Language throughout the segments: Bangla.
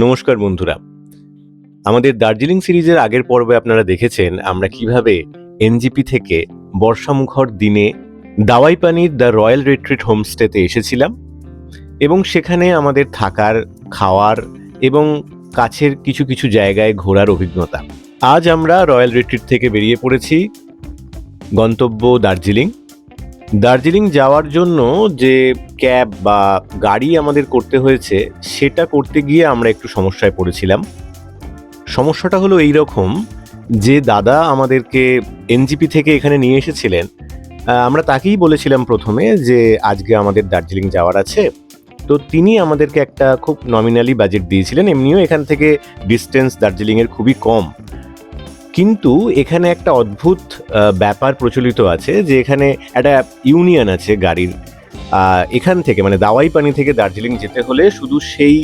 নমস্কার বন্ধুরা। আমাদের দার্জিলিং সিরিজের আগের পর্বে আপনারা দেখেছেন আমরা কীভাবে এনজিপি থেকে বর্ষামুখর দিনে দাওয়াই পানির দ্য রয়্যাল রিট্রিট হোমস্টেতে এসেছিলাম এবং সেখানে আমাদের থাকার, খাওয়ার এবং কাছের কিছু কিছু জায়গায় ঘোরার অভিজ্ঞতা। আজ আমরা রয়্যাল রিট্রিট থেকে বেরিয়ে পড়েছি গন্তব্য দার্জিলিং। দার্জিলিং যাওয়ার জন্য যে ক্যাব বা গাড়ি আমাদের করতে হয়েছে, সেটা করতে গিয়ে আমরা একটু সমস্যায় পড়েছিলাম। সমস্যাটা হলো এই রকম যে দাদা আমাদেরকে এনজিপি থেকে এখানে নিয়ে এসেছিলেন। আমরা তাকেই বলেছিলাম প্রথমে যে আজকে আমাদের দার্জিলিং যাওয়ার আছে। তো তিনি আমাদেরকে একটা খুব নমিনালি বাজেট দিয়েছিলেন, এমনিও এখান থেকে ডিস্টেন্স দার্জিলিংয়ের খুবই কম। কিন্তু এখানে একটা অদ্ভুত ব্যাপার প্রচলিত আছে যে এখানে একটা ইউনিয়ন আছে গাড়ির। এখান থেকে মানে দাওয়াই পানি থেকে দার্জিলিং যেতে হলে শুধু সেই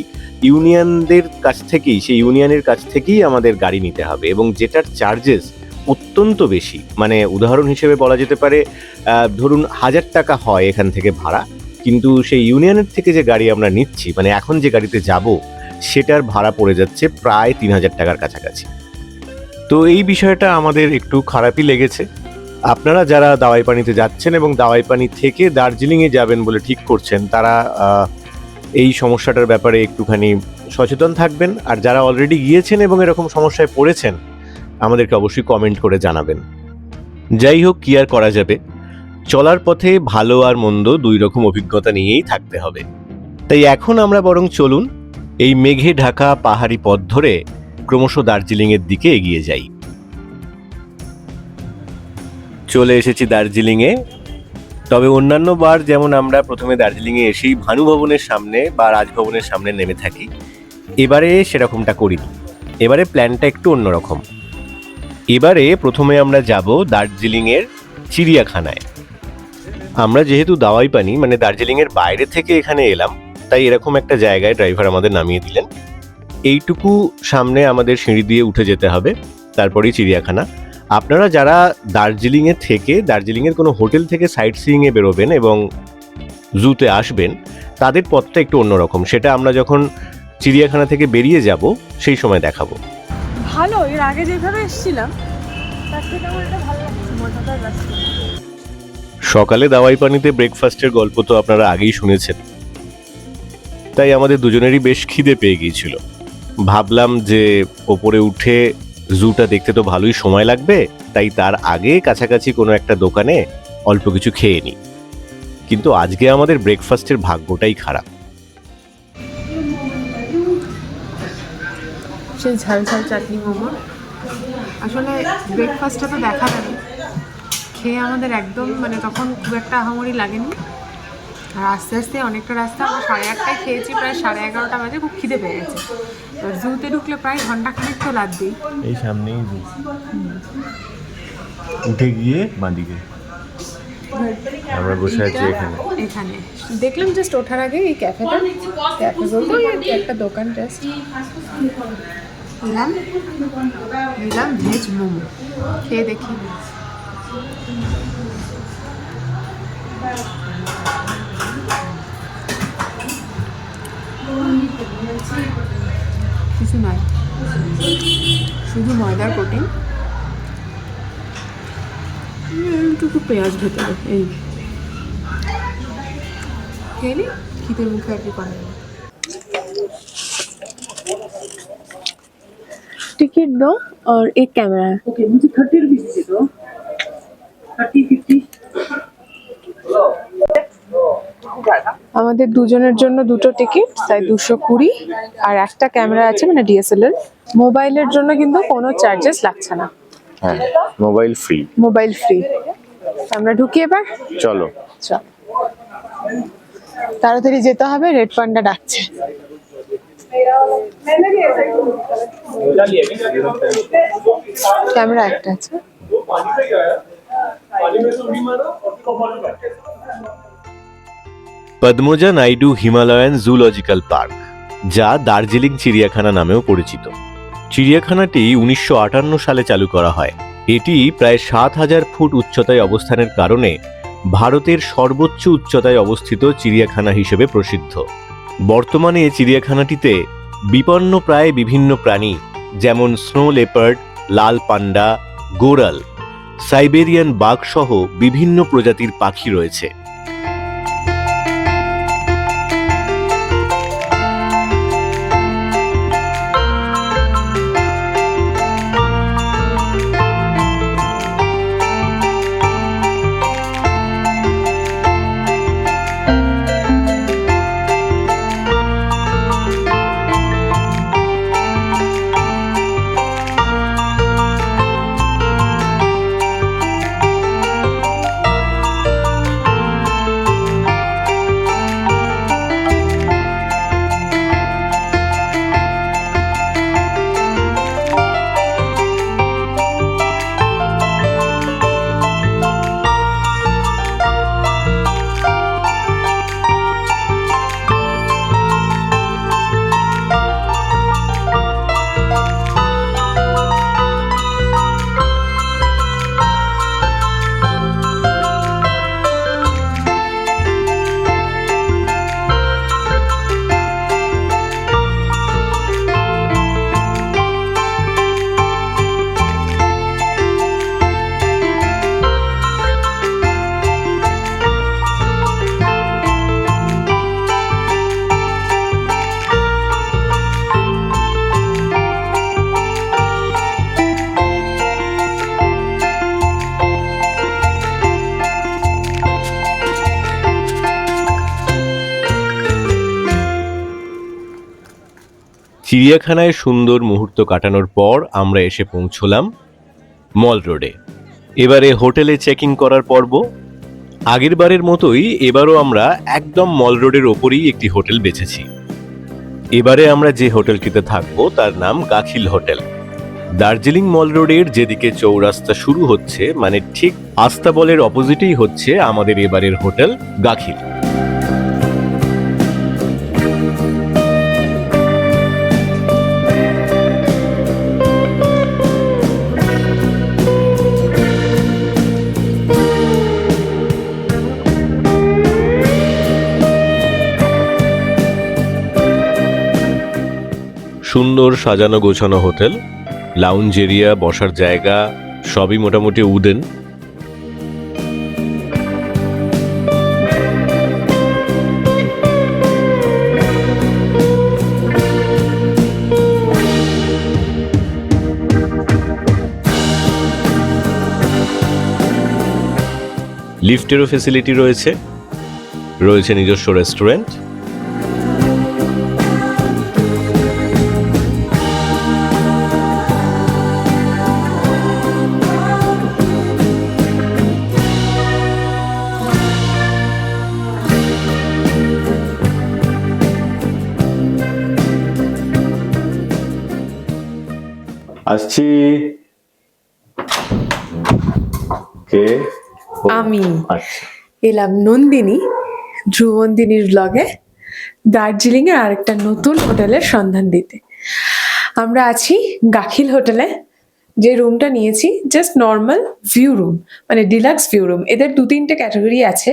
ইউনিয়নদের কাছ থেকেই, সেই ইউনিয়নের কাছ থেকেই আমাদের গাড়ি নিতে হবে এবং যেটার চার্জেস অত্যন্ত বেশি। মানে উদাহরণ হিসেবে বলা যেতে পারে ধরুন হাজার টাকা হয় এখান থেকে ভাড়া, কিন্তু সেই ইউনিয়নের থেকে যে গাড়ি আমরা নিচ্ছি মানে এখন যে গাড়িতে যাব, সেটার ভাড়া পড়ে যাচ্ছে প্রায় তিন হাজার টাকার কাছাকাছি। তো এই বিষয়টা আমাদের একটু খারাপই লেগেছে। আপনারা যারা দাওয়াই পানিতে যাচ্ছেন এবং দাওয়াই পানি থেকে দার্জিলিংয়ে যাবেন বলে ঠিক করছেন, তারা এই সমস্যাটার ব্যাপারে একটুখানি সচেতন থাকবেন। আর যারা অলরেডি গিয়েছেন এবং এরকম সমস্যায় পড়েছেন, আমাদেরকে অবশ্যই কমেন্ট করে জানাবেন। যাই হোক, কী আর করা যাবে? চলার পথে ভালো আর মন্দ দুই রকম অভিজ্ঞতা নিয়েই থাকতে হবে। তাই এখন আমরা বরং চলুন, এই মেঘে ঢাকা পাহাড়ি পথ ধরে ক্রমশ দার্জিলিংয়ের দিকে এগিয়ে যাই। চলে এসেছি দার্জিলিংয়ে। তবে অন্যান্য বার যেমন আমরা প্রথমে দার্জিলিংয়ে এসেই ভানু ভবনের সামনে বা রাজভবনের সামনে নেমে থাকি, এবারে সেরকমটা করিনি। এবারে প্ল্যানটা একটু অন্যরকম। এবারে প্রথমে আমরা যাব দার্জিলিংয়ের চিড়িয়াখানায়। আমরা যেহেতু দাওয়াই পানি মানে দার্জিলিংয়ের বাইরে থেকে এখানে এলাম, তাই এরকম একটা জায়গায় ড্রাইভার আমাদের নামিয়ে দিলেন। এইটুকু সামনে আমাদের সিঁড়ি দিয়ে উঠে যেতে হবে তারপরেই চিড়িয়াখানা। আপনারা যারা দার্জিলিংয়ে থেকে দার্জিলিংয়ের কোনো হোটেল থেকে সাইট সিইংয়ে বেরোবেন এবং জুতে আসবেন তাদের পথটা একটু অন্যরকম। সেটা আমরা যখন চিড়িয়াখানা থেকে বেরিয়ে যাব সেই সময় দেখাবো। ভালো এর আগে যেভাবে এসেছিলাম তার থেকে আমার এটা ভালো লাগছে মজাদার রাস্তা সকালে দাওয়াই পানিতে ব্রেকফাস্টের গল্প তো আপনারা আগেই শুনেছেন। তাই আমাদের দুজনেরই বেশ খিদে পেয়ে গিয়েছিল। ভাবলাম যে ওপরে উঠে জুটা দেখতে তো ভালোই সময় লাগবে, তাই তার আগে কাছাকাছি কোনো একটা দোকানে অল্প কিছু খেয়ে নিই। কিন্তু আজকে আমাদের ব্রেকফাস্টের ভাগ্যটাই খারাপ। সেই ঝাল ঝাল চাটনি মোমো। আসলে ব্রেকফাস্টটা তো দেখা যাবে। খেয়ে আমাদের একদম মানে তখন খুব একটা আহামরি লাগেনি। আর আস্তে আস্তে অনেকটা রাস্তা আমরা সাড়ে আটটায় খেয়েছি প্রায় সাড়ে এগারোটা বাজে খুব খিদে পেয়ে গেছে। এবার জুতে ঢুকলে প্রায় ঘণ্টা খানিক তো লাগবেই। এই সামনেই জু। উঠে গিয়ে বাঁদিকে। আমরা বসে আছি এখানে। এখানে। দেখলাম জাস্ট ওঠার আগে এই ক্যাফেটা। ক্যাফে বলতে ওই একটা দোকান জাস্ট নিলাম। নিলাম ভেজ মোমো। খেয়ে দেখি। কিছু নয় শুধু ময়দার প্রোটিন একটু পেঁয়াজ ভেতরে এই খেয়ে নি খিদের মুখে আর কি করা যাবে टिकट दो और एक कैमरा है ओके मुझे थर्टी रुपीज दे दो थर्टी फिफ्टी আমাদের দুজনের জন্য দুটো টিকিট তাই দুশো কুড়ি। আর একটা ক্যামেরা আছে মানে ডিএসএলআর মোবাইলের জন্য কিন্তু কোনো চার্জেস লাগছে না। হ্যাঁ মোবাইল ফ্রি মোবাইল ফ্রি আমরা ঢুকি এবার? চলো। তাড়াতাড়ি যেতে হবে রেড পান্ডা ডাকছে। ক্যামেরা একটা আছে। Padmaja Naidu Himalayan Zoological Park, যা দার্জিলিং চিড়িয়াখানা নামেও পরিচিত। চিড়িয়াখানাটি উনিশশো আটান্ন সালে চালু করা হয়। এটি প্রায় সাত হাজার ফুট উচ্চতায় অবস্থানের কারণে ভারতের সর্বোচ্চ উচ্চতায় অবস্থিত চিড়িয়াখানা হিসেবে প্রসিদ্ধ। বর্তমানে চিড়িয়াখানাটিতে বিপন্ন প্রায় বিভিন্ন প্রাণী, যেমন স্নো লেপার্ড, লাল পান্ডা গোরাল সাইবেরিয়ান বাঘ সহ বিভিন্ন প্রজাতির পাখি রয়েছে। চিড়িয়াখানায় সুন্দর মুহূর্ত কাটানোর পর আমরা এসে পৌঁছলাম মল রোডে। এবারে হোটেলে চেকিং করার পর্ব। আগের বারের মতোই এবারও আমরা একদম মল রোডের ওপরেই একটি হোটেল বেছেছি। এবারে আমরা যে হোটেলটিতে থাকব তার নাম গাখিল হোটেল। দার্জিলিং মল রোডের যেদিকে চৌরাস্তা শুরু হচ্ছে মানে ঠিক আস্তাবলের অপোজিটেই হচ্ছে আমাদের এবারের হোটেল গাখিল। সুন্দর সাজানো গোছানো হোটেল লাউঞ্জ এরিয়া বসার জায়গা, সবই মোটামুটি উডেন। লিফটেরও ফেসিলিটি রয়েছে রয়েছে নিজস্ব রেস্টুরেন্ট আসছি। কে আমি আচ্ছা। এলাম নন্দিনী ধ্রুবন্দিনীর ব্লগে দার্জিলিং এর আরেকটা নতুন হোটেলের সন্ধান দিতে। আমরা আছি গাখিল হোটেলে যে রুমটা নিয়েছি জাস্ট নর্মাল ভিউ রুম মানে ডিলাক্স ভিউ রুম এদের দু তিনটে ক্যাটাগরি আছে।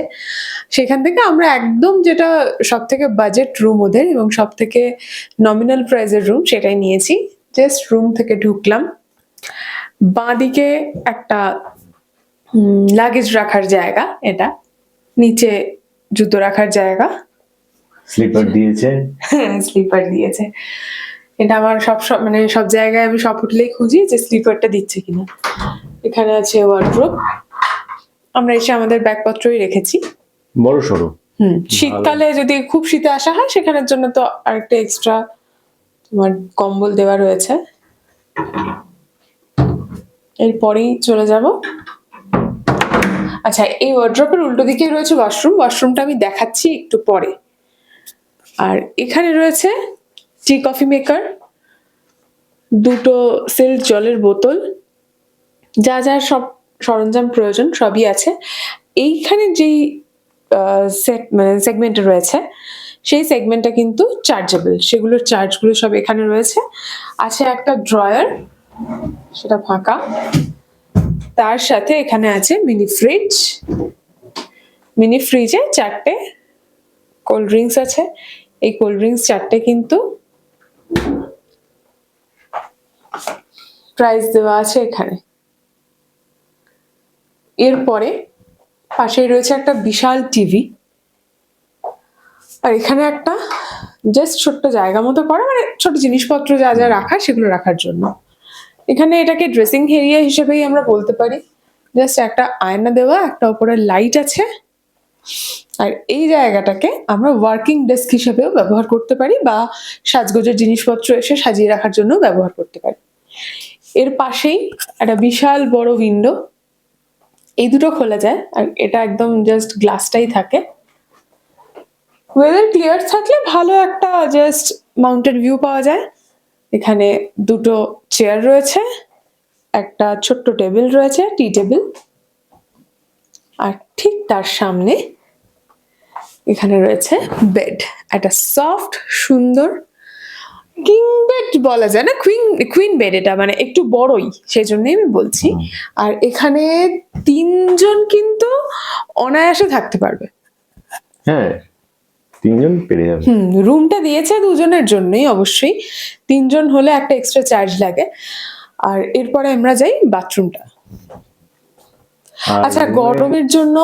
সেখান থেকে আমরা একদম যেটা সব থেকে বাজেট রুম ওদের এবং সব থেকে নমিনাল প্রাইজের রুম সেটাই নিয়েছি। জাস্ট রুম থেকে ঢুকলাম বাঁদিকে একটা লাগেজ রাখার জায়গা এটা নিচে জুতো রাখার জায়গা স্লিপার দিয়েছে? স্লিপার দিয়েছে। এটা আমার সব সব মানে সব জায়গায় আমি সব হোটেলেই খুঁজি যে স্লিপারটা দিচ্ছে কিনা। এখানে আছে ওয়ার্ড্রোব আমরা এসে আমাদের ব্যাগপত্রই রেখেছি। বড় সড়ো। হুম শীতকালে যদি খুব শীতে আসা হয় সেখানের জন্য তো আরেকটা এক্সট্রা তোমার কম্বল দেওয়া রয়েছে। এরপরেই চলে যাব। আচ্ছা এই ওয়ার্ড্রপের উল্টো দিকে রয়েছে ওয়াশরুম ওয়াশরুমটা আমি দেখাচ্ছি একটু পরে। আর এখানে রয়েছে টি কফি মেকার দুটো সিল্ড জলের বোতল। যা যা সব সরঞ্জাম প্রয়োজন সবই আছে। এইখানে যেই সেট মানে সেগমেন্টে রয়েছে সেই সেগমেন্টটা কিন্তু চার্জেবল সেগুলোর চার্জগুলো সব এখানে রয়েছে। আছে একটা ড্রয়ার সেটা ফাঁকা। তার সাথে এখানে আছে মিনি ফ্রিজ মিনি ফ্রিজে চারটে কোল্ড ড্রিঙ্কস আছে। এই কোল্ড ড্রিঙ্কস চারটে কিন্তু প্রাইস দেওয়া আছে এখানে। এরপরে পাশেই রয়েছে একটা বিশাল টিভি আর এখানে একটা জাস্ট ছোট্ট জায়গা মতো করা মানে ছোট জিনিসপত্র যা যা রাখা সেগুলো রাখার জন্য। এখানে এটাকে ড্রেসিং এরিয়া হিসেবেই আমরা বলতে পারি। জাস্ট একটা আয়না দেওয়া, একটা উপরে লাইট আছে। আর এই জায়গাটাকে আমরা ওয়ার্কিং ডেস্ক হিসেবেও ব্যবহার করতে পারি বা সাজগোজের জিনিসপত্র এসে সাজিয়ে রাখার জন্য ব্যবহার করতে পারি। এর পাশেই একটা বিশাল বড় উইন্ডো এই দুটো খোলা যায়, আর এটা একদম জাস্ট গ্লাসটাই থাকে। ওয়েদার ক্লিয়ার থাকলে ভালো একটা জাস্ট মাউন্টেন ভিউ পাওয়া যায়। এখানে দুটো চেয়ার রয়েছে একটা ছোট্ট টেবিল রয়েছে টি টেবিল আর ঠিক তার সামনে এখানে রয়েছে বেড একটা সফট সুন্দর কিং বেড বলা যায় না কুইন কুইন বেড এটা মানে একটু বড়ই সেই জন্যই আমি বলছি। আর এখানে তিনজন কিন্তু অনায়াসে থাকতে পারবে। হ্যাঁ তিনজন পেরে যাবে। হুম রুমটা দিয়েছে দুজনের জন্যই অবশ্যই। তিনজন হলে একটা এক্সট্রা চার্জ লাগে। আর এরপরে আমরা যাই বাথরুমটা আচ্ছা গরমের জন্য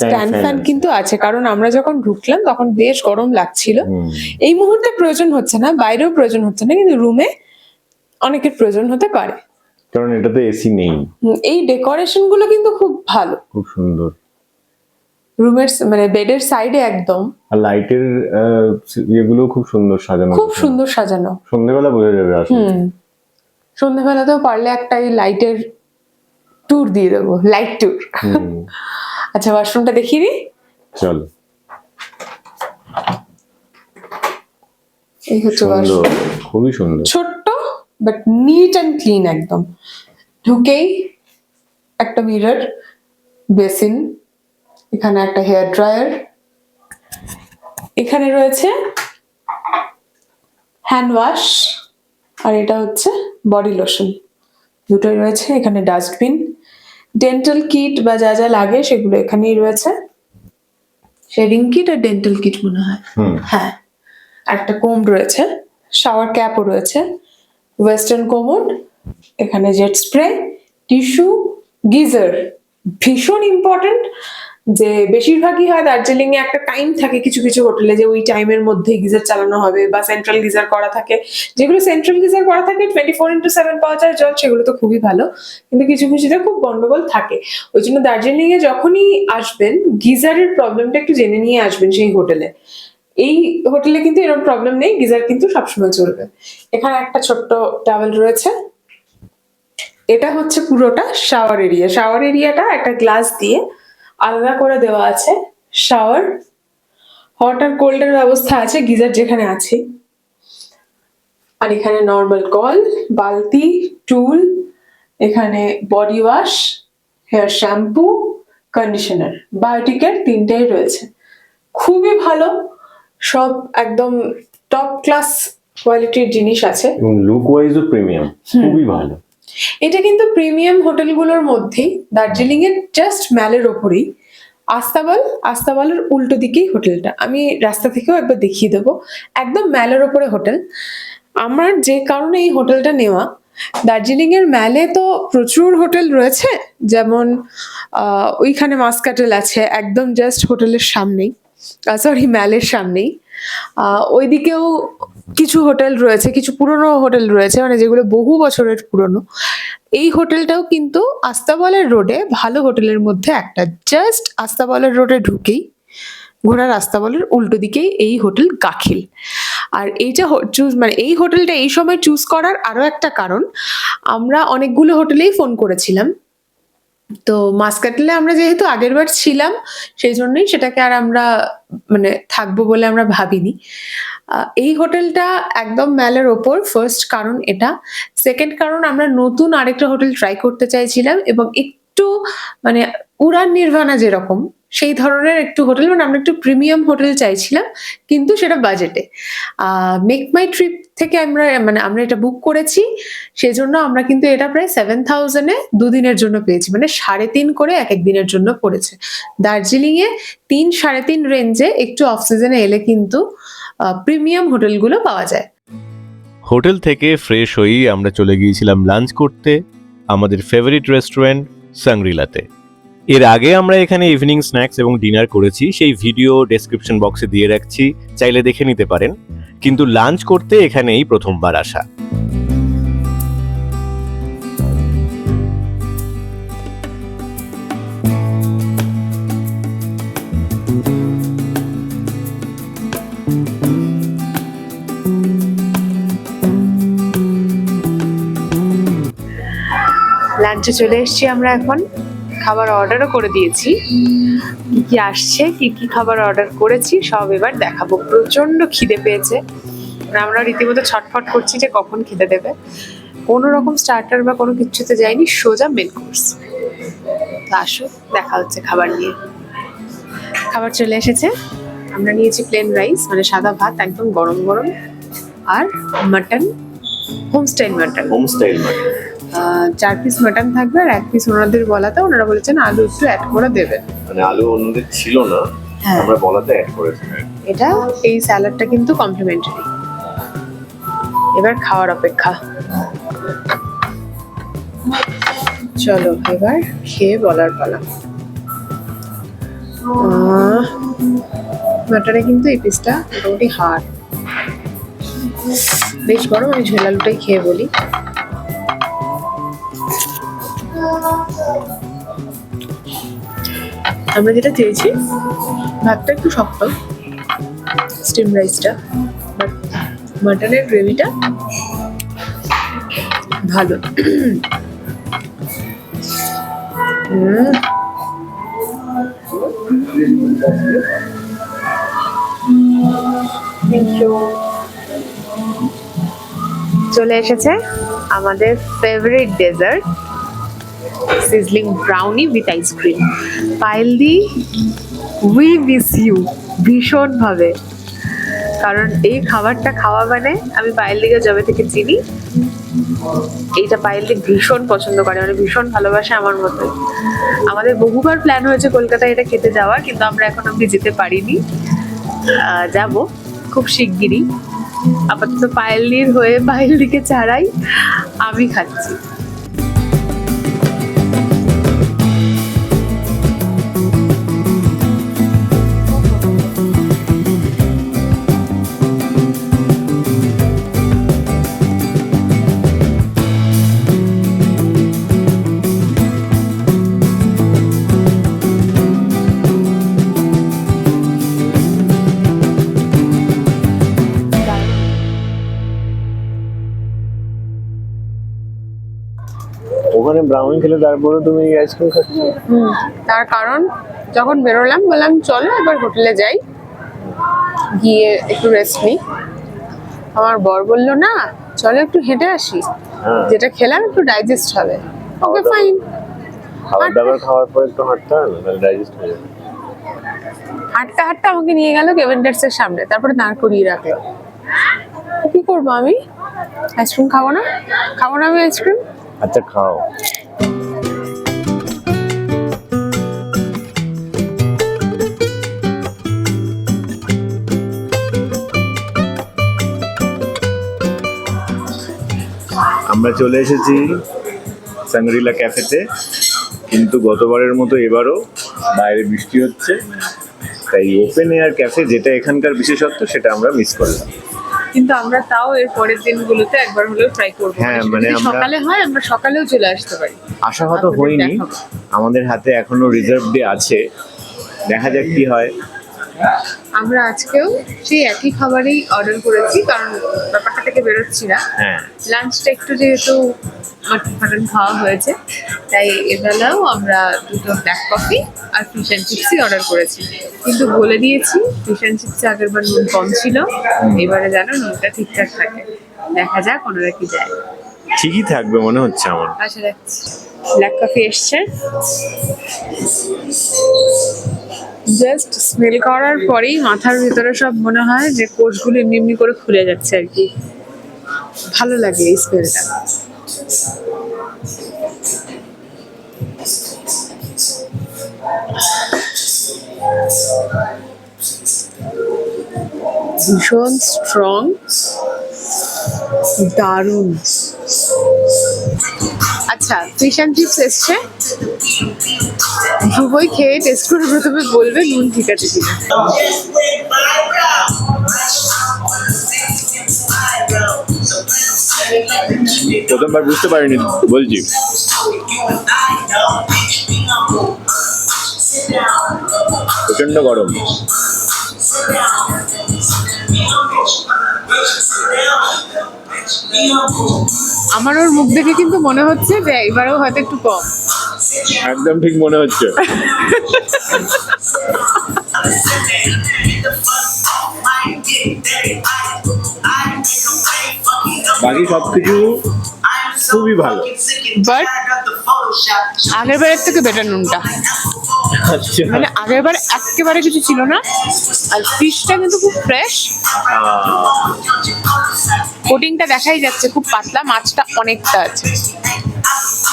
স্ট্যান্ড ফ্যান কিন্তু আছে কারণ আমরা যখন ঢুকলাম তখন বেশ গরম লাগছিল। এই মুহূর্তে প্রয়োজন হচ্ছে না বাইরেও প্রয়োজন হচ্ছে না কিন্তু রুমে অনেকের প্রয়োজন হতে পারে। কারণ এটাতে এসি নেই। এই ডেকোরেশনগুলো কিন্তু খুব ভালো। খুব সুন্দর। রুমের মানে বেডের সাইডে একদম। আর লাইটের ইয়েগুলো খুব সুন্দর সাজানো খুব সুন্দর সাজানো। সন্ধ্যেবেলা বোঝা যাবে আসলে। সন্ধ্যেবেলাতেও পারলে একটা এই লাইটের ট্যুর দিয়ে দেবো লাইট ট্যুর আচ্ছা ওয়াশরুমটা দেখিয়ে দিই। চল। এই হচ্ছে ওয়াশরুম খুবই সুন্দর। ছোট্ট বাট নিট অ্যান্ড ক্লিন একদম। ঢুকেই একটা মিরর বেসিন এখানে একটা হেয়ার ড্রায়ার। এখানে রয়েছে হ্যান্ড ওয়াশ আর এটা হচ্ছে বডি লোশন। দুটোই রয়েছে এখানে ডাস্টবিন। ডেন্টাল কিট বা যা যা লাগে সেগুলো এখানেই রয়েছে। শেডিং কিট আর ডেন্টাল কিট মনে হয়। হ্যাঁ একটা কোম রয়েছে। শাওয়ার ক্যাপও রয়েছে। ওয়েস্টার্ন কোমোড এখানে জেট স্প্রে টিস্যু গিজার ভীষণ ইম্পর্টেন্ট যে বেশিরভাগই হয় দার্জিলিং এ একটা টাইম থাকে কিছু কিছু হোটেলে যে ওই টাইমের মধ্যে গিজার চালানো হবে বা সেন্ট্রাল গিজার করা থাকে। যেগুলো সেন্ট্রাল গিজার করা থাকে টোয়েন্টি ফোর ইন্টু সেভেন পাওয়া যায় জল, সেগুলো তো খুবই ভালো। কিন্তু কিছু কিছুতে খুব গন্ডগোল থাকে। ওই জন্য দার্জিলিং এ যখনই আসবেন, গিজারের প্রবলেমটা একটু জেনে নিয়ে আসবেন সেই হোটেলে। এই হোটেলে কিন্তু এরকম প্রবলেম নেই, গিজার কিন্তু সবসময় চলবে। এখানে একটা ছোট্ট টাওয়েল রয়েছে। এটা হচ্ছে পুরোটা শাওয়ার এরিয়া শাওয়ার এরিয়াটা একটা গ্লাস দিয়ে আলাদা করে দেওয়া আছে। শাওয়ার হট আর কোল্ডের ব্যবস্থা আছে গিজার যেখানে আছে। আর এখানে নর্মাল কল বালতি টুল এখানে body wash hair shampoo conditioner বায়োটিকের তিনটেই রয়েছে। খুবই ভালো সব একদম টপ ক্লাস কোয়ালিটির জিনিস আছে। এবং লুক ওয়াইজও প্রিমিয়াম খুবই ভালো। এটা কিন্তু প্রিমিয়াম হোটেলগুলোর মধ্যেই দার্জিলিং এর জাস্ট ম্যালের ওপরেই। আস্তাবল, আস্তাবলের উল্টো দিকেই হোটেলটা। আমি রাস্তা থেকেও একবার দেখিয়ে দেবো। একদম ম্যালের ওপরে হোটেল। আমার যে কারণে এই হোটেলটা নেওয়া দার্জিলিং এর ম্যালে তো প্রচুর হোটেল রয়েছে। যেমন ওইখানে মাসকাটেল আছে, একদম জাস্ট হোটেলের সামনেই। সরি ম্যালের সামনেই। ওইদিকেও কিছু হোটেল রয়েছে, কিছু পুরনো হোটেল রয়েছে মানে যেগুলো বহু বছরের পুরনো। এই হোটেলটাও কিন্তু আস্তাবলের রোডে ভালো হোটেলের মধ্যে একটা। জাস্ট আস্তাবলের রোডে ঢুকেই ঘোড়ার আস্তাবলের উল্টো দিকেই এই হোটেল গাখিল। আর এইটা চুজ মানে এই হোটেলটা এই সময় চুজ করার আরও একটা কারণ, আমরা অনেকগুলো হোটেলেই ফোন করেছিলাম। তো মাসকাটেলে আমরা যেহেতু আগের বার ছিলাম, সেই জন্যই সেটাকে আর আমরা মানে থাকব বলে আমরা ভাবিনি। এই হোটেলটা একদম ম্যালের ওপর ফার্স্ট কারণ এটা। সেকেন্ড কারণ, আমরা নতুন আরেকটা হোটেল ট্রাই করতে চাইছিলাম এবং একটু মানে উড়ান নির্ভানা যেরকম সেই ধরনের একটু হোটেল মানে আমরা একটু প্রিমিয়াম হোটেল চাইছিলাম, কিন্তু সেটা বাজেটে। মেক মাই ট্রিপ থেকে আমরা মানে আমরা এটা বুক করেছি, সেজন্য আমরা কিন্তু এটা প্রায় সেভেন থাউজেন্ডে দুদিনের জন্য পেয়েছি মানে সাড়ে তিন করে এক এক দিনের জন্য পড়েছে। দার্জিলিং এ তিন, সাড়ে তিন রেঞ্জে একটু অফ সিজনে এলে কিন্তু প্রিমিয়াম হোটেলগুলো পাওয়া যায়। হোটেল থেকে ফ্রেশ হয়েই আমরা চলে গিয়েছিলাম লাঞ্চ করতে, আমাদের ফেভারিট রেস্টুরেন্ট সাংরিলাতে। এর আগে আমরা এখানে ইভিনিং স্ন্যাক্স এবং ডিনার করেছি, সেই ভিডিও ডেসক্রিপশন বক্সে দিয়ে রাখছি, চাইলে দেখে নিতে পারেন। কিন্তু লাঞ্চ করতে এখানেই প্রথমবার আসা। লাঞ্চে চলে এসেছি আমরা এখন। খাবার অর্ডারও করে দিয়েছি। কি আসছে কি কি খাবার অর্ডার করেছি সব এবার দেখাবো। প্রচণ্ড খিদে পেয়েছে। আর আমরা রীতিমতো ছটফট করছি যে কখন খিদে দেবে। কোনো রকম স্টার্টার বা কোনো কিছুতে যায়নি সোজা মেন কোর্স আসো দেখা হচ্ছে খাবার নিয়ে। খাবার চলে এসেছে। আমরা নিয়েছি প্লেন রাইস মানে সাদা ভাত একদম গরম গরম। আর mutton home style mutton home style ah, চার পিস মাটন থাকবে আর এক পিস ওনাদের বলাতে ওনারা বলেছেন আলু একটু অ্যাড করে দেবে। মানে আলু অন্যদের ছিল না হ্যাঁ। আমরা বলাতে অ্যাড করেছি। এটা এই স্যালাডটা কিন্তু কমপ্লিমেন্টারি এবার খাওয়ার অপেক্ষা। চলো এবার খেয়ে বলার পালা। মাটনে কিন্তু এই পিসটা মোটামুটি হাড় বেশ গরম আমি ঝোল আলুটাই খেয়ে বলি। আমরা যেটা চেয়েছি, ভাতটা একটু শক্ত স্টিম রাইসটা বাট মাটনের গ্রেভিটা ভালো। চলে এসেছে আমাদের favourite dessert sizzling brownie with ice cream পাইলদি we miss you ভীষণভাবে। কারণ এই খাবারটা খাওয়া মানে আমি পায়েলদিকে জবে থেকে চিনি। এইটা পায়েলদি ভীষণ পছন্দ করে মানে ভীষণ ভালোবাসে আমার মতো। আমাদের বহুবার প্ল্যান হয়েছে কলকাতায় এটা খেতে যাওয়া কিন্তু আমরা এখন অব্দি যেতে পারিনি। যাব খুব শিগগিরই। আপাতত পায়েলদির হয়ে পায়েলদিকে ছাড়াই আমি খাচ্ছি। ব্রাউনি খেলে তারপরে তুমি আইসক্রিম খাচ্ছ? হুম, তার কারণ যখন বেরোলাম বললাম চলো এবার হোটেলে যাই। গিয়ে একটু রেস্ট নিই। আমার বর বলল না চলো একটু হেঁটে আসি। হ্যাঁ। যেটা খেলাম একটু ডাইজেস্ট হবে। ওকে ফাইন খাবার দাবার খাওয়ার পরে একটু হাঁটতে হবে ডাইজেস্ট হয়ে যাবে। হাঁটতে হাঁটতে আমাকে নিয়ে গেল কেভেন্ডার্স এর সামনে তারপরে দাঁড় করিয়ে রাখল। কি করব আমি? আইসক্রিম খাব না? খাব না আমি আইসক্রিম আচ্ছা খাও। আমরা চলে এসেছি সাংরিলা ক্যাফেতে, কিন্তু গতবারের মতো এবারও বাইরে বৃষ্টি হচ্ছে। তাই ওপেন এয়ার ক্যাফে যেটা এখানকার বিশেষত্ব, সেটা আমরা মিস করলাম। কিন্তু আমরা তাও এর পরের দিনগুলোতে একবার হলেও ট্রাই করব। হ্যাঁ, মানে সকালে হয় আমরা সকালেও চলে আসতে পারি। আশাহত হইনি। আমাদের হাতে এখনও রিজার্ভ ডে আছে। দেখা যাক কি হয়। আমরা আজকেও সেই একই খাবারই অর্ডার করেছি কারণ ব্যাপারটা থেকে বেরোচ্ছি না। হ্যাঁ। লাঞ্চটা একটু যেহেতু মাটন ফাটন খাওয়া হয়েছে তাই এবেলাও আমরা দুটো ব্ল্যাক কফি আর ফিশ অ্যান্ড চিপসই অর্ডার করেছি। কিন্তু বলে দিয়েছি ফিশ অ্যান্ড চিপসে আগের বার নুন কম ছিল এবারে যেন নুনটা ঠিকঠাক থাকে। দেখা যাক ওনারা কি যায় ঠিকই থাকবে মনে হচ্ছে আমার। আশা রাখছি। ব্ল্যাক কফি এসছে। জাস্ট স্মেল করার পরেই মাথার ভিতরে সব মনে হয় যে কোষগুলো এমনি এমনি করে খুলে যাচ্ছে আর কি। ভালো লাগে এই স্মেলটা। ভীষণ স্ট্রং দারুণ। আচ্ছা ফিশ অ্যান্ড চিপস এসছে। ধ্রুবই খেয়ে টেস্ট করে প্রথমে বলবে নুন ঠিক আছে কিনা। প্রথমবার বুঝতে পারিনি বলছি। প্রচণ্ড গরম। আমার ওর মুখ দেখে কিন্তু মনে হচ্ছে যে এবারেও হয়তো একটু কম। একদম ঠিক মনে হচ্ছে। বাকি সবকিছু খুবই ভালো। বাট আগের বারের থেকে বেটার নুনটা। আচ্ছা। মানে আগের বার একেবারে কিছু ছিল না। আর ফিশটা কিন্তু খুব ফ্রেশ কোটিংটা দেখাই যাচ্ছে খুব পাতলা মাছটা অনেকটা আছে।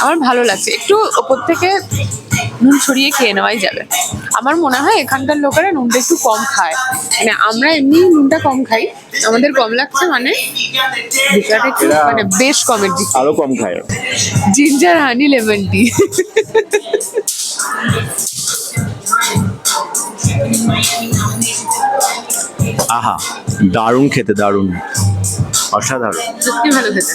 আমার ভালো লাগছে। একটু ওপর থেকে নুন ছড়িয়ে খেয়ে নেওয়াই যাবে। আমার মনে হয় এখানকার লোকেরা নুনটা একটু কম খায়। মানে আমরা এমনি নুনটা কম খাই। আমাদের কম লাগছে মানে একটু মানে বেশ কমের দিকে। আরও কম খায় জিঞ্জার হানি লেমন টি আহা দারুণ খেতে দারুণ। অসাধারণ। সত্যি ভালো খেতে।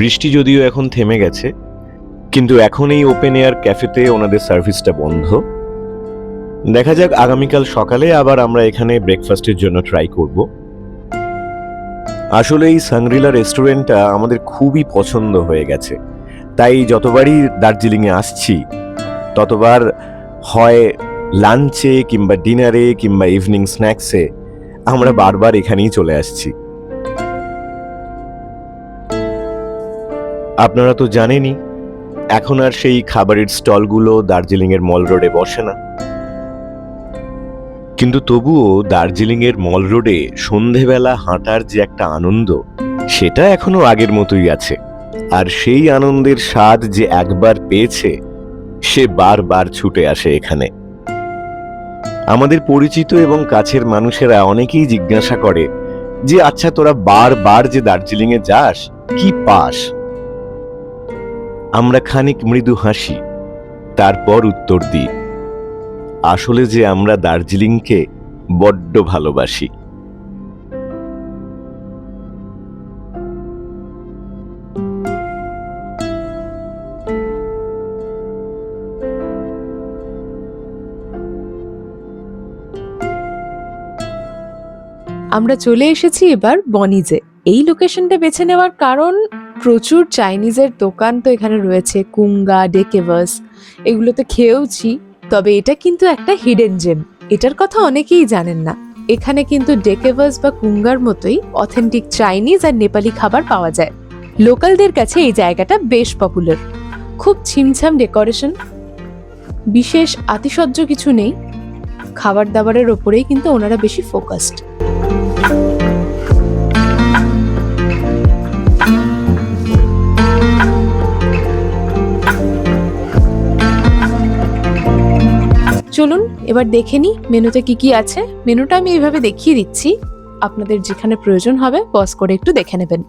বৃষ্টি যদিও এখন থেমে গেছে কিন্তু এখন এই ওপেন এয়ার ক্যাফেতে ওনাদের সার্ভিসটা বন্ধ। দেখা যাক আগামীকাল সকালে আবার আমরা এখানে ব্রেকফাস্টের জন্য ট্রাই করব। আসলে এই সাংরিলা রেস্টুরেন্টটা আমাদের খুবই পছন্দ হয়ে গেছে। তাই যতবারই দার্জিলিংয়ে আসছি ততবার হয় লাঞ্চে কিংবা ডিনারে কিংবা ইভিনিং স্ন্যাক্সে আমরা বারবার এখানেই চলে আসছি। আপনারা তো জানেনই এখন আর সেই খাবারের স্টলগুলো দার্জিলিংয়ের মল রোডে বসে না। কিন্তু তবুও দার্জিলিংয়ের মল রোডে সন্ধেবেলা হাঁটার যে একটা আনন্দ সেটা এখনও আগের মতোই আছে। আর সেই আনন্দের স্বাদ যে একবার পেয়েছে সে বারবার ছুটে আসে এখানে। আমাদের পরিচিত এবং কাছের মানুষেরা অনেকেই জিজ্ঞাসা করে যে আচ্ছা তোরা বারবার যে দার্জিলিংয়ে যাস, কি পাস? আমরা খানিক মৃদু হাসি, তারপর উত্তর দিই, আসলে যে আমরা দার্জিলিংকে বড্ড ভালোবাসি। আমরা চলে এসেছি এবার বনিজে। এই লোকেশনটা বেছে নেওয়ার কারণ প্রচুর চাইনিজের দোকান তো এখানে রয়েছে কুঙ্গা ডেকেভাস এগুলোতে খেয়েওছি তবে এটা কিন্তু একটা হিডেন জেম এটার কথা অনেকেই জানেন না। এখানে কিন্তু ডেকেভাস বা কুঙ্গার মতোই অথেন্টিক চাইনিজ আর নেপালি খাবার পাওয়া যায়। লোকালদের কাছে এই জায়গাটা বেশ পপুলার খুব ছিমছাম ডেকোরেশন বিশেষ আতিশয্য কিছু নেই। খাবার দাবারের ওপরেই কিন্তু ওনারা বেশি ফোকাসড চলুন, এবার দেখে নিই মেনুতে কি কি আছে। মেনুটা আমি এইভাবে দেখিয়ে দিচ্ছি। আপনাদের যেখানে প্রয়োজন হবে পজ করে একটু দেখে নেবেন।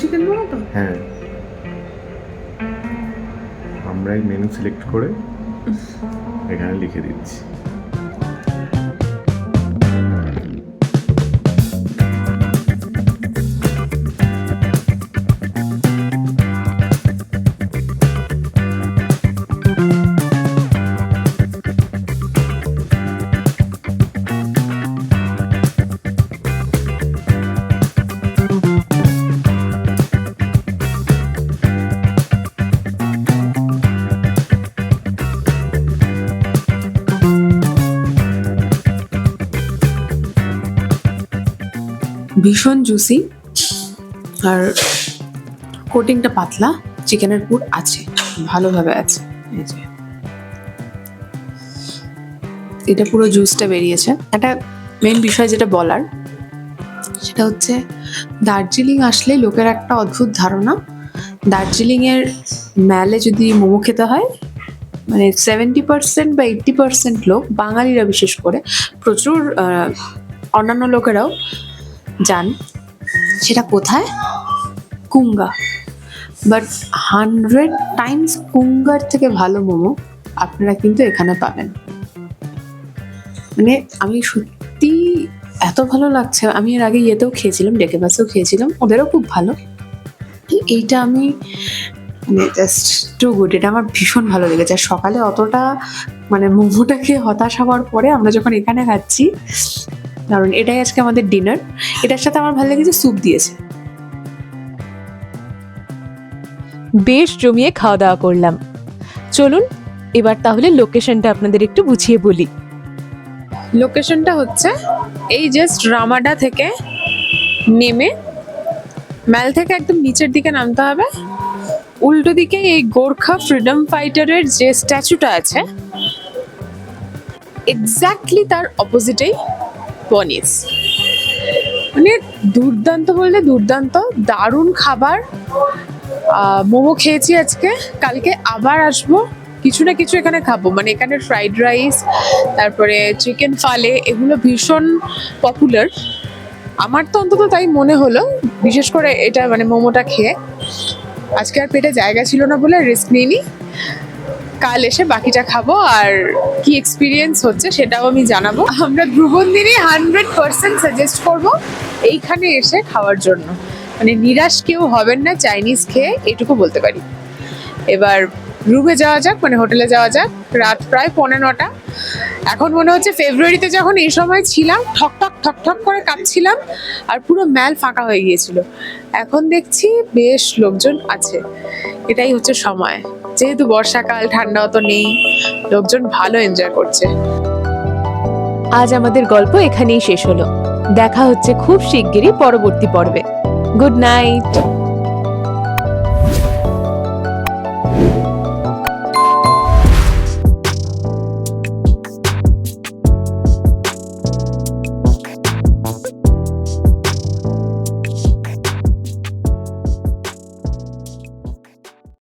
চিকেন বলো তো? হ্যাঁ। আমরাই মেনু সিলেক্ট করে এখানে লিখে দিচ্ছি। ভীষণ জুসি আর কোটিংটা পাতলা চিকেনের পুর আছে, ভালোভাবে আছে। এটা পুরো জুসটা বেরিয়েছে। একটা মেন বিষয় যেটা বলার, সেটা হচ্ছে দার্জিলিং আসলে লোকের একটা অদ্ভুত ধারণা। দার্জিলিংয়ের ম্যালে যদি মোমো খেতে হয় মানে সেভেন্টি পার্সেন্ট বা এইট্টি পার্সেন্ট লোক বাঙালিরা বিশেষ করে প্রচুর অন্যান্য লোকেরাও যান সেটা কোথায়? কুঙ্গা। বাট হান্ড্রেড টাইমস কুঙ্গার থেকে ভালো মোমো আপনারা কিন্তু এখানে পাবেন। মানে আমি সত্যি এত ভালো লাগছে, আমি এর আগে ইয়েতেও খেয়েছিলাম, ডেকে বাসেও খেয়েছিলাম, ওদেরও খুব ভালো। এইটা আমি মানে জাস্ট টু গুড এটা আমার ভীষণ ভালো লেগেছে। আর সকালে অতটা মানে মোমোটা খেয়ে হতাশ হওয়ার পরে আমরা যখন এখানে খাচ্ছি কারণ এটাই আজকে আমাদের ডিনার এটার সাথে আমার ভালো লেগেছে স্যুপ দিয়েছে। বেশ জমিয়ে খাওয়া দাওয়া করলাম। চলুন এবার তাহলে লোকেশনটা আপনাদের একটু বুঝিয়ে বলি। লোকেশনটা হচ্ছে এই জাস্ট রামাডা থেকে নেমে ম্যাল থেকে একদম নিচের দিকে নামতে হবে। উল্টো দিকে এই গোর্খা ফ্রিডম ফাইটারের যে স্ট্যাচুটা আছে এক্স্যাক্টলি তার অপোজিটেই বনিস মানে দুর্দান্ত বললে দুর্দান্ত, দারুণ খাবার। মোমো খেয়েছি আজকে, কালকে আবার আসব। কিছু না কিছু এখানে খাব মানে এখানে ফ্রাইড রাইস তারপরে চিকেন ফালে এগুলো ভীষণ পপুলার আমার তো অন্তত তাই মনে হলো, বিশেষ করে এটা মানে মোমোটা খেয়ে। আজকে আর পেটে জায়গা ছিল না বলে রিস্ক নিইনি। কাল এসে বাকিটা খাব আর কি এক্সপিরিয়েন্স হচ্ছে সেটাও আমি জানাব। আমরা ধ্রুবন্দিনী হান্ড্রেড পার্সেন্ট সাজেস্ট করব এইখানে এসে খাওয়ার জন্য। মানে নিরাশ কেউ হবেন না চাইনিজ খেয়ে এটুকু বলতে পারি। এবার রুমে যাওয়া যাক মানে হোটেলে যাওয়া যাক। রাত প্রায় পৌনে নটা। এখন মনে হচ্ছে ফেব্রুয়ারিতে যখন এই সময় ছিলাম, ঠক ঠক ঠক ঠক করে কাঁপছিলাম আর পুরো ম্যাল ফাঁকা হয়ে গিয়েছিল। এখন দেখছি বেশ লোকজন আছে। এটাই হচ্ছে সময়। যেহেতু বর্ষাকাল ঠান্ডা অত নেই, লোকজন ভালো এনজয় করছে। আজ আমাদের গল্প এখানেই শেষ হলো। দেখা হচ্ছে খুব শিগগিরই পরবর্তী পর্বে। Good night